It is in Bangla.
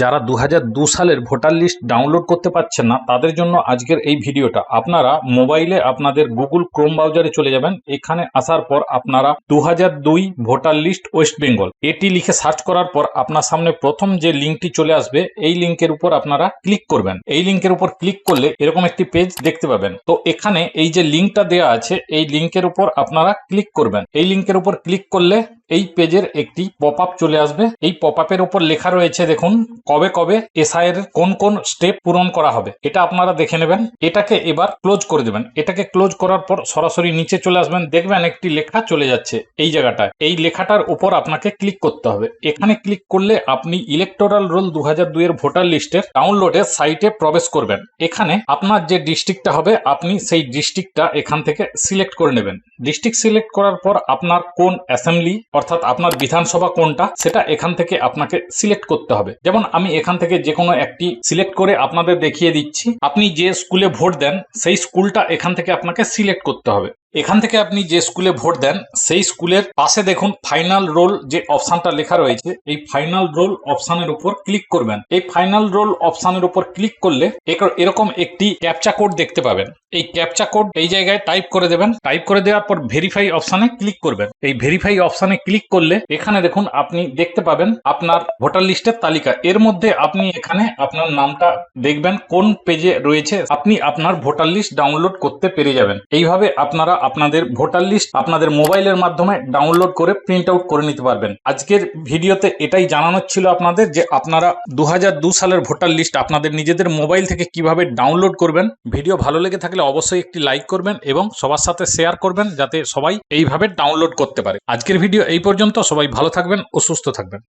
যারা দু সালের ভোটার লিস্ট ডাউনলোড করতে পারছেন না, তাদের জন্য আজকের এই ভিডিওটা। আপনারা মোবাইলে আপনাদের গুগল ক্রোম ব্রাউজারে চলে যাবেন, এখানে আসার পর আপনারা দু ভোটার লিস্ট ওয়েস্ট বেঙ্গল। এটি লিখে সার্চ করার পর আপনার সামনে প্রথম যে লিঙ্কটি চলে আসবে, এই লিঙ্কের উপর আপনারা ক্লিক করবেন। এই লিঙ্কের উপর ক্লিক করলে এরকম একটি পেজ দেখতে পাবেন। তো এখানে এই যে লিঙ্কটা দেওয়া আছে, এই লিঙ্কের উপর আপনারা ক্লিক করবেন। এই লিঙ্কের উপর ক্লিক করলে এই পেজের একটি পপ আপ চলে আসবে। এই পপ আপের উপর লেখা রয়েছে, দেখুন, কবে কবে এসআই এর কোন কোন স্টেপ পূরণ করা হবে। এটা আপনারা দেখে নেবেন। এটাকে এবার ক্লোজ করে দেবেন। এটাকে ক্লোজ করার পর সরাসরি নিচে চলে আসবেন। দেখবেন একটি লেখা চলে যাচ্ছে এই জায়গাটায়। এই লেখাটার উপর আপনাকে ক্লিক করতে হবে। এখানে ক্লিক করলে আপনি ইলেকটোরাল রোল দু হাজার দুই এর ভোটার লিস্টের ডাউনলোডের সাইটে প্রবেশ করবেন। এখানে আপনার যে ডিস্ট্রিক্টটা হবে, আপনি সেই ডিস্ট্রিক্টটা এখান থেকে সিলেক্ট করে নেবেন। ডিস্ট্রিক্ট সিলেক্ট করার পর আপনার কোন অ্যাসেম্বলি অর্থাৎ আপনার বিধানসভা কোনটা, সেটা এখান থেকে আপনাকে সিলেক্ট করতে হবে। যেমন আমি এখান থেকে যে কোনো একটি সিলেক্ট করে আপনাদের দেখিয়ে দিচ্ছি। আপনি যে স্কুলে ভোট দেন, সেই স্কুলটা এখান থেকে আপনাকে সিলেক্ট করতে হবে। এখান থেকে আপনি যে স্কুলে ভোট দেন, সেই স্কুলের পাশে দেখুন ফাইনাল রোল যে অপশনটা লেখা রয়েছে, এই ফাইনাল রোল অপশনের উপর ক্লিক করবেন। এই ফাইনাল রোল অপশনের উপর ক্লিক করলে এরকম একটি ক্যাপচা কোড দেখতে পাবেন। এই ক্যাপচা কোড এই জায়গায় টাইপ করে দেবেন। টাইপ করে দেওয়ার পর ভেরিফাই অপশনে ক্লিক করবেন। এই ভেরিফাই অপশনে ক্লিক করলে এখানে দেখুন আপনি দেখতে পাবেন আপনার ভোটার লিস্টের তালিকা। এর মধ্যে আপনি এখানে আপনার নামটা দেখবেন, কোন পেজে রয়েছে, আপনি আপনার ভোটার লিস্ট ডাউনলোড করতে পেরে যাবেন। এইভাবে আপনারা আপনাদের ভোটার লিস্ট আপনাদের মোবাইলের মাধ্যমে ডাউনলোড করে প্রিন্ট আউট করে নিতে পারবেন। আজকের ভিডিওতে এটাই জানানোর ছিল আপনাদের যে আপনারা দু সালের ভোটার লিস্ট আপনাদের নিজেদের মোবাইল থেকে কীভাবে ডাউনলোড করবেন। ভিডিও ভালো লেগে থাকলে অবশ্যই একটি লাইক করবেন এবং সবার সাথে শেয়ার করবেন যাতে সবাই এইভাবে ডাউনলোড করতে পারে। আজকের ভিডিও এই পর্যন্ত। সবাই ভালো থাকবেন ও সুস্থ থাকবেন।